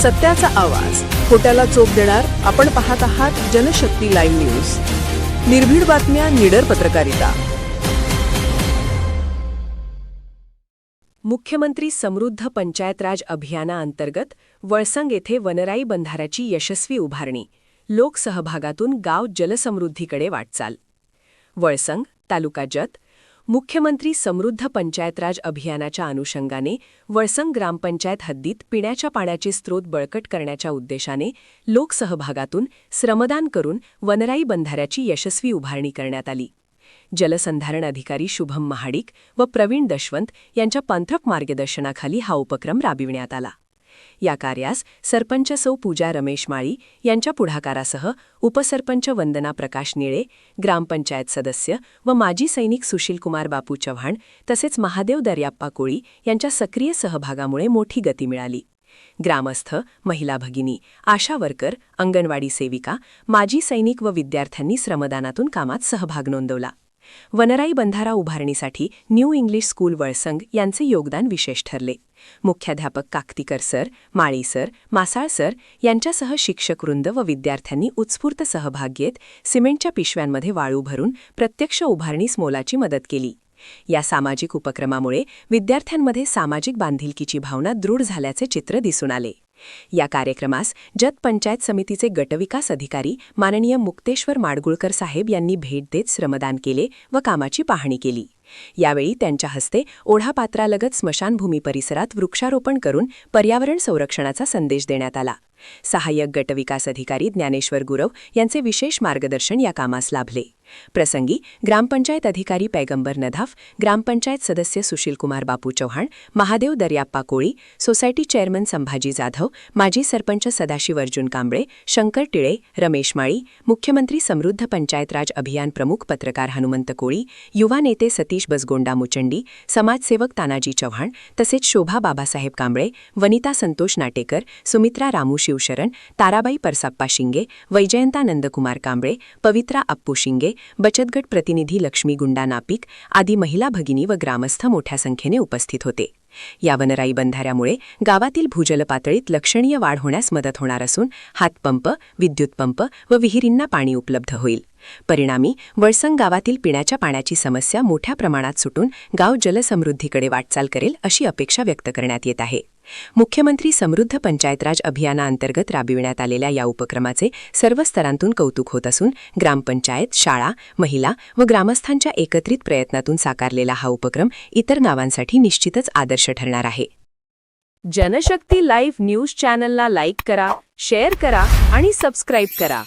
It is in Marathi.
सत्याचा आवाज. खोट्याला चोप देणार आपण पाहत आहात जनशक्ती लाईव्ह न्यूज. निर्भीड बातम्या निडर पत्रकारिता. मुख्यमंत्री समृद्ध पंचायत राज अभियानाअंतर्गत वळसंग येथे वनराई बंधाऱ्याची यशस्वी उभारणी. लोकसहभागातून गाव जलसमृद्धीकडे वाटचाल. वळसंग तालुका जत मुख्यमंत्री समृद्ध पंचायत राज अभियानाच्या अनुषंगाने वळसंग ग्रामपंचायत हद्दीत पिण्याच्या पाण्याचे स्रोत बळकट करण्याच्या उद्देशाने लोकसहभागातून श्रमदान करून वनराई बंधाऱ्याची यशस्वी उभारणी करण्यात आली. जलसंधारण अधिकारी शुभम महाडिक व प्रवीण दशवंत यांच्या पंथक मार्गदर्शनाखाली हा उपक्रम राबविण्यात आला. या कार्यास सरपंच सौ पूजा रमेश माळी यांच्या पुढाकारासह उपसरपंच वंदना प्रकाश निळे ग्रामपंचायत सदस्य व माजी सैनिक सुशीलकुमार बापू चव्हाण तसेच महादेव दर्याप्पा कोळी यांच्या सक्रिय सहभागामुळे मोठी गती मिळाली. ग्रामस्थ महिला भगिनी आशा वर्कर अंगणवाडी सेविका माजी सैनिक व विद्यार्थ्यांनी श्रमदानातून कामात सहभाग नोंदवला. वनराई बंधारा उभारणीसाठी न्यू इंग्लिश स्कूल वळसंग यांचे योगदान विशेष ठरले. मुख्याध्यापक Kaktikar sir Mali sir Masal sir यांच्यासह शिक्षकवृंद व विद्यार्थ्यांनी उत्स्फूर्त सहभाग घेत सिमेंटच्या पिशव्यांमध्ये वाळू भरून प्रत्यक्ष उभारणीस मोलाची मदत केली. या सामाजिक उपक्रमामुळे विद्यार्थ्यांमध्ये सामाजिक बांधिलकीची भावना दृढ झाल्याचे चित्र दिसून आले. या कार्यक्रमास जत पंचायत समितीचे गटविकास अधिकारी माननीय मुक्तेश्वर माडगुळकर साहेब यांनी भेट देत श्रमदान केले व कामाची पाहणी केली. यावेळी त्यांच्या हस्ते ओढापात्रालगत स्मशानभूमी परिसरात वृक्षारोपण करून पर्यावरण संरक्षणाचा संदेश देण्यात आला. सहाय्यक गटविकास अधिकारी ज्ञानेश्वर गुरव यांचे विशेष मार्गदर्शन या कामास लाभले. प्रसंगी ग्रामपंचायत अधिकारी पैगंबर नधाफ ग्रामपंचायत सदस्य सुशीलकुमार बापू चव्हाण महादेव दर्याप्पा कोळी सोसायटी चेअरमन संभाजी जाधव माजी सरपंच सदाशिव अर्जुन कांबळे शंकर टिळे रमेश माळी मुख्यमंत्री समृद्ध पंचायत राज अभियान प्रमुख पत्रकार हनुमंत कोळी युवा नेते सतीश बसगोंडा मुचंडी समाजसेवक तानाजी चव्हाण तसेच शोभा बाबासाहेब कांबळे वनिता संतोष नाटेकर सुमित्रा रामू शिवशरण ताराबाई परसाप्पा शिंगे वैजयंता नंदकुमार कांबळे पवित्रा अप्पू शिंगे बचतगट प्रतिनिधी लक्ष्मी गुंडा नापिक आदी महिला भगिनी व ग्रामस्थ मोठ्या संख्येने उपस्थित होते. या वनराई बंधाऱ्यामुळे गावातील भूजल पातळीत लक्षणीय वाढ होण्यास मदत होणार असून हातपंप विद्युत पंप व विहिरींना पाणी उपलब्ध होईल. परिणामी वळसंग गावातील पिण्याच्या पाण्याची समस्या मोठ्या प्रमाणात सुटून गाव जलसमृद्धीकडे वाटचाल करेल अशी अपेक्षा व्यक्त करण्यात येत आहे. मुख्यमंत्री समृद्ध पंचायत राज अभियानाअंतर्गत राबविण्यात आलेल्या या उपक्रमाचे सर्व स्तरांतून कौतुक होत असून ग्रामपंचायत शाळा महिला व ग्रामस्थांच्या एकत्रित प्रयत्नातून साकारलेला हा उपक्रम इतर गावांसाठी निश्चितच आदर्श ठरणार आहे. जनशक्ती लाईव्ह न्यूज चॅनलला लाईक करा शेअर करा आणि सबस्क्राईब करा.